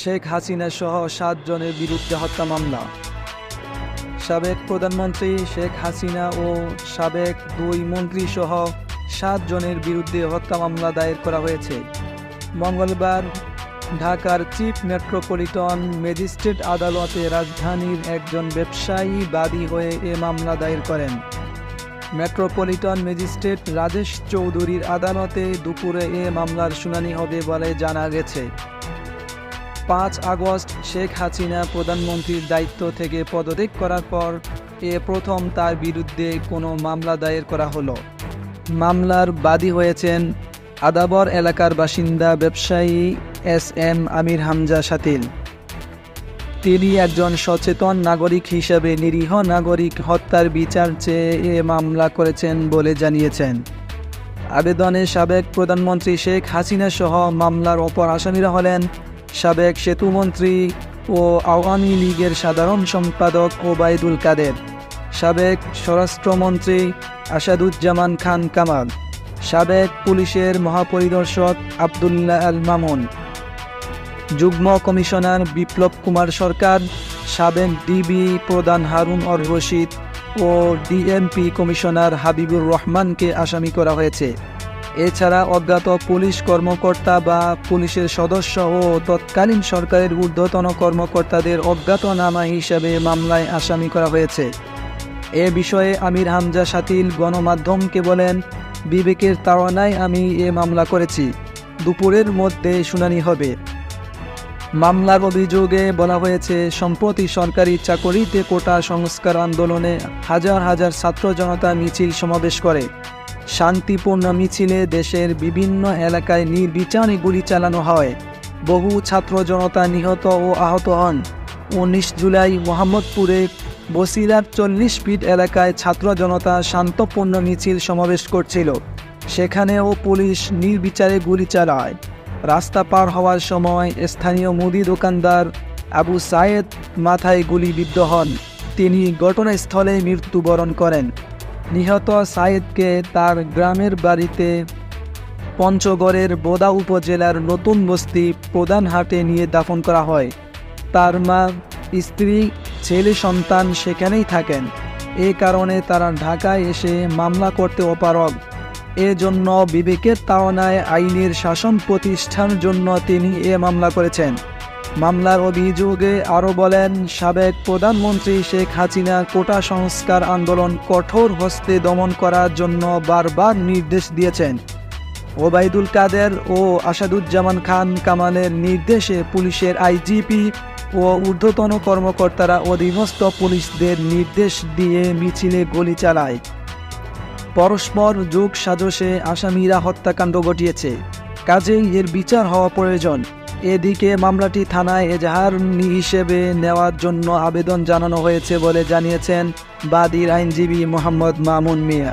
শেখ হাসিনা সহ সাতজনের বিরুদ্ধে হত্যা মামলা। সাবেক প্রধানমন্ত্রী শেখ হাসিনা ও সাবেক দুই মন্ত্রী সহ সাতজনের বিরুদ্ধে হত্যা মামলা দায়ের করা হয়েছে। মঙ্গলবার ঢাকার চিফ মেট্রোপলিটন ম্যাজিস্ট্রেট আদালতে রাজধানীর একজন ব্যবসায়ী বাদী হয়ে এ মামলা দায়ের করেন। মেট্রোপলিটন ম্যাজিস্ট্রেট রাজেশ চৌধুরীর আদালতে দুপুরে এ মামলার শুনানি হবে বলে জানা গেছে। পাঁচ আগস্ট শেখ হাসিনা প্রধানমন্ত্রীর দায়িত্ব থেকে পদত্যাগ করার পর এ প্রথম তার বিরুদ্ধে কোনো মামলা দায়ের করা হলো। মামলার বাদী হয়েছেন আদাবর এলাকার বাসিন্দা ব্যবসায়ী এস এম আমির হামজা সাতিল তিনি একজন সচেতন নাগরিক হিসেবে নিরীহ নাগরিক হত্যার বিচার চেয়ে এ মামলা করেছেন বলে জানিয়েছেন। আবেদনে সাবেক প্রধানমন্ত্রী শেখ হাসিনা সহ মামলার অপর আসামিরা হলেন সাবেক সেতুমন্ত্রী ও আওয়ামী লীগের সাধারণ সম্পাদক ওবায়দুল কাদের, সাবেক স্বরাষ্ট্রমন্ত্রী আসাদুজ্জামান খান কামাল, সাবেক পুলিশের মহাপরিদর্শক আবদুল্লাহ আল মামুন। যুগ্ম কমিশনার বিপ্লব কুমার সরকার, সাবেক ডিবি প্রধান হারুন অর রশিদ ও ডিএমপি কমিশনার হাবিবুর রহমানকে আসামি করা হয়েছে। এছাড়া অজ্ঞাত পুলিশ কর্মকর্তা বা পুলিশের সদস্য ও তৎকালীন সরকারের ঊর্ধ্বতন কর্মকর্তাদের অজ্ঞাতনামা হিসাবে মামলায় আসামি করা হয়েছে। এ বিষয়ে আমির হামজা সাতিল গণমাধ্যমকে বলেন, বিবেকের তাড়নায় আমি এ মামলা করেছি। দুপুরের মধ্যে শুনানি হবে। মামলার অভিযোগে বলা হয়েছে, সম্প্রতি সরকারি চাকরিতে কোটা সংস্কার আন্দোলনে হাজার হাজার ছাত্র জনতা মিছিল সমাবেশ করে। শান্তিপূর্ণ মিছিলে দেশের বিভিন্ন এলাকায় নির্বিচারে গুলি চালানো হয়। বহু ছাত্র জনতা নিহত ও আহত হন। উনিশ জুলাই মোহাম্মদপুরে বসিরার চল্লিশ ফিট এলাকায় ছাত্র জনতা শান্তপূর্ণ মিছিল সমাবেশ করছিল। সেখানেও পুলিশ নির্বিচারে গুলি চালায়। রাস্তা পার হওয়ার সময় স্থানীয় মুদি দোকানদার আবু সায়েদ মাথায় গুলিবিদ্ধ হন। তিনি ঘটনাস্থলে মৃত্যুবরণ করেন। নিহত সায়েদকে তার গ্রামের বাড়িতে পঞ্চগড়ের বোদা উপজেলার নতুন বস্তি প্রধান হাটে নিয়ে দাফন করা হয়। তার মা, স্ত্রী, ছেলে, সন্তান সেখানেই থাকেন। এ কারণে তারা ঢাকায় এসে মামলা করতে অপারগ। এজন্য বিবেকের তাওনায় আইনের শাসন প্রতিষ্ঠার জন্য তিনি এ মামলা করেছেন। মামলার অভিযোগে আরও বলেন, সাবেক প্রধানমন্ত্রী শেখ হাসিনা কোটা সংস্কার আন্দোলন কঠোর হস্তে দমন করার জন্য বারবার নির্দেশ দিয়েছেন। ওবায়দুল কাদের ও আসাদুজ্জামান খান কামালের নির্দেশে পুলিশের আইজিপি ও ঊর্ধ্বতন কর্মকর্তারা অধীনস্থ পুলিশদের নির্দেশ দিয়ে মিছিলে গুলি চালায়। পরস্পর যোগ সাজসে আসামিরা হত্যাকাণ্ড ঘটিয়েছে। কাজেই এর বিচার হওয়া প্রয়োজন। এদিকে মামলাটি থানায় এজাহার হিসেবে নেওয়ার জন্য আবেদন জানানো হয়েছে বলে জানিয়েছেন বাদীর আইনজীবী মোহাম্মদ মামুন মিয়া।